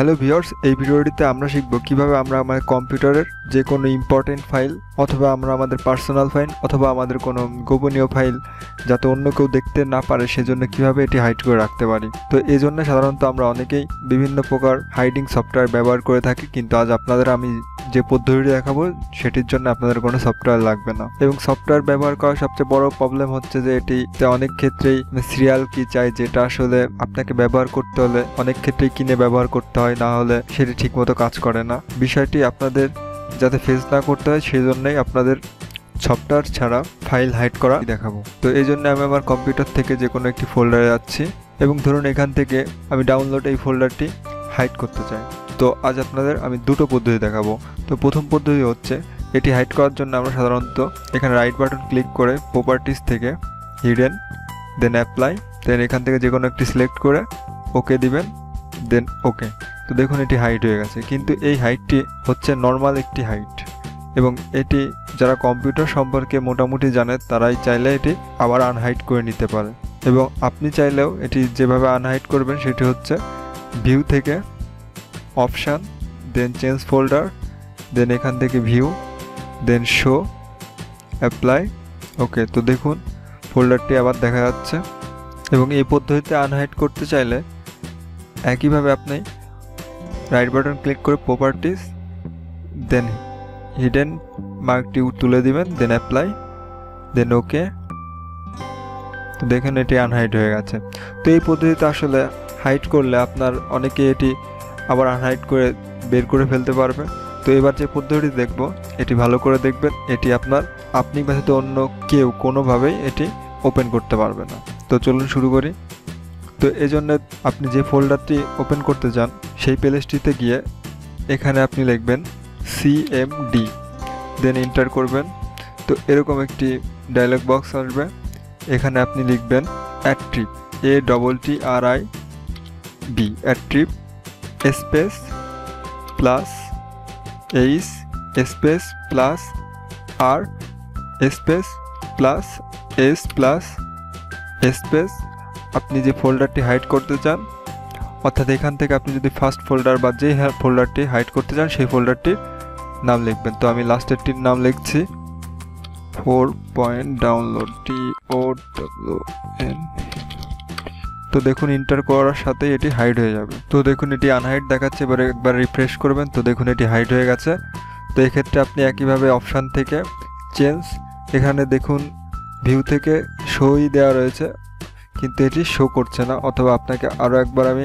Hello viewers এই ভিডিওটিতে আমরা শিখব কীভাবে আমরা আমাদের কম্পিউটারের যে কোনো ইম্পর্টেন্ট ফাইল অথবা আমরা আমাদের পার্সোনাল ফাইল অথবা আমাদের কোনো গোপনীয় ফাইল যাতে অন্য কেউ দেখতে না পারে, সেজন্য কীভাবে এটি হাইড করে রাখতে পারি। তো এই জন্য সাধারণত আমরা অনেকেই বিভিন্ন প্রকার হাইডিং সফটওয়্যার ব্যবহার করে থাকি, কিন্তু আজ আপনাদের আমি যে পদ্ধতিটি দেখাবো, সেটির জন্য আপনাদের কোনো সফটওয়্যার লাগবে না। এবং সফটওয়্যার ব্যবহার করার সবচেয়ে বড় প্রবলেম হচ্ছে যে এটিতে অনেক ক্ষেত্রেই সিরিয়াল কি চাই, যেটা আসলে আপনাকে ব্যবহার করতে হলে অনেক ক্ষেত্রেই কিনে ব্যবহার করতে হয়। না হলে সেটি ঠিকমতো কাজ করে না। বিষয়টি আপনাদের যাতে ফেস না করতে হয়, সেই জন্যই আপনাদের সফটওয়্যার ছাড়া ফাইল হাইড করা দেখাবো। তো এই জন্য আমি আমার কম্পিউটার থেকে যে কোনো একটি ফোল্ডারে যাচ্ছি এবং ধরুন এখান থেকে আমি ডাউনলোড এই ফোল্ডারটি হাইড করতে চাই। তো আজ আপনাদের আমি দুটো পদ্ধতি দেখাবো। তো প্রথম পদ্ধতি হচ্ছে, এটি হাইড করার জন্য আমরা সাধারণত এখানে রাইট বাটন ক্লিক করে প্রপার্টিস থেকে হিডেন দেন অ্যাপ্লাই দেন এখান থেকে যে কোনো একটি সিলেক্ট করে ওকে দিবেন দেন ওকে তো দেখুন, এটি হাইট হয়ে গেছে। কিন্তু এই হাইটটি হচ্ছে নর্মাল একটি হাইট এবং এটি যারা কম্পিউটার সম্পর্কে মোটামুটি জানে, তারাই চাইলে এটি আবার আনহাইট করে নিতে পারে। এবং আপনি চাইলেও এটি যেভাবে আনহাইট করবেন, সেটি হচ্ছে ভিউ থেকে option then change folder then এখান থেকে view then show apply okay তো দেখুন ফোল্ডারটি আবার দেখা যাচ্ছে। এবং এই পদ্ধতিতে আনহাইড করতে চাইলে একইভাবে আপনি রাইট বাটন ক্লিক করে প্রপার্টিস দেন হিডেন মার্কটি তুলে দিবেন দেন অ্যাপ্লাই দেন ওকে তো দেখুন এটি আনহাইড হয়ে গেছে। তো এই পদ্ধতিতে আসলে হাইট করলে আপনার অনেকে এটি আবার আনহাইড করে বের করে ফেলতে পারবে। তো এবার যে পদ্ধতিটি দেখব, এটি ভালো করে দেখবেন, এটি আপনার আপনি ব্যতীত অন্য কেউ কোনোভাবেই এটি ওপেন করতে পারবে না। তো চলুন শুরু করি। তো এই জন্য আপনি যে ফোল্ডারটি ওপেন করতে চান সেই প্লেসটিতে গিয়ে এখানে আপনি লিখবেন সিএমডি দেন এন্টার করবেন। তো এরকম একটি ডায়লগ বক্স আসবে। এখানে আপনি লিখবেন attrib A double T R I B attrib space plus H space plus R space plus S plus space আপনি যে ফোল্ডারটি হাইড করতে চান অর্থাৎ এখান থেকে আপনি যদি ফার্স্ট ফোল্ডার বা যে ফোল্ডারটি হাইড করতে চান, সেই ফোল্ডারটির নাম লিখবেন। তো আমি লাস্টেরটির নাম লিখছি। Four point download T O W N তো দেখুন ইন্টার করার সাথে এটি হাইড হয়ে যাবে। তো দেখুন, এটি আনহাইড দেখাচ্ছে, এবার একবার রিফ্রেশ করবেন। তো দেখুন, এটি হাইড হয়ে গেছে। তো এক্ষেত্রে আপনি একইভাবে অপশান থেকে চেঞ্জ এখানে দেখুন ভিউ থেকে শোই দেওয়া রয়েছে। কিন্তু এটি শো করছে না, অথবা আপনাকে আরও একবার আমি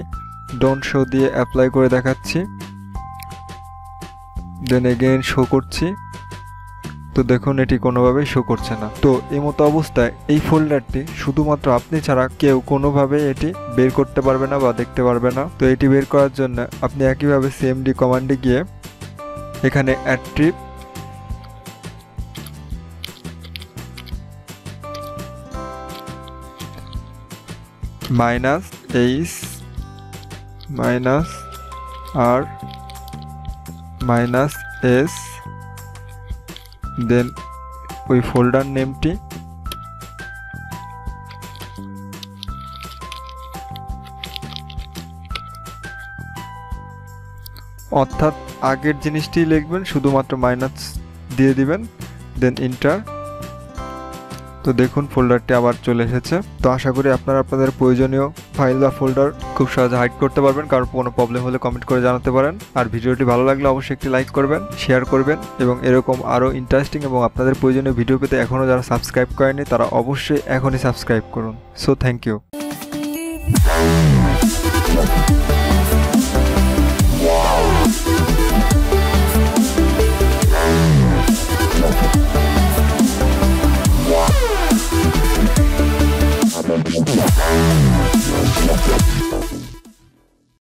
ডোন্ট শো দিয়ে অ্যাপ্লাই করে দেখাচ্ছি। দেন এগেইন শো করছি। তো দেখুন, এটি কোনোভাবেই শো করছে না। তো এই মতো অবস্থায় এই ফোল্ডারটি শুধুমাত্র আপনি ছাড়া কেউ কোনোভাবে এটি বের করতে পারবে না বা দেখতে পারবে না। তো এটি বের করার জন্য আপনি একইভাবে সিএমডি কমান্ডে গিয়ে এখানে attrib minus H minus R minus S then ওই ফোল্ডার নেমটি অর্থাৎ আগের জিনিসটি লিখবেন, শুধুমাত্র মাইনাস দিয়ে দিবেন দেন ইন্টার তো দেখুন ফোল্ডারটি আবার চলে এসেছে। তো আশা করি আপনারা আপনাদের প্রয়োজনীয় ফাইল বা ফোল্ডার খুব সহজে হাইড করতে পারবেন। কারণ কোনো প্রবলেম হলে কমেন্ট করে জানাতে পারেন। আর ভিডিওটি ভালো লাগলে অবশ্যই একটি লাইক করবেন শেয়ার করবেন এবং এরকম আরও ইন্টারেস্টিং এবং আপনাদের প্রয়োজনীয় ভিডিও পেতে এখনও যারা সাবস্ক্রাইব করেনি তারা অবশ্যই এখনই সাবস্ক্রাইব করুন। So thank you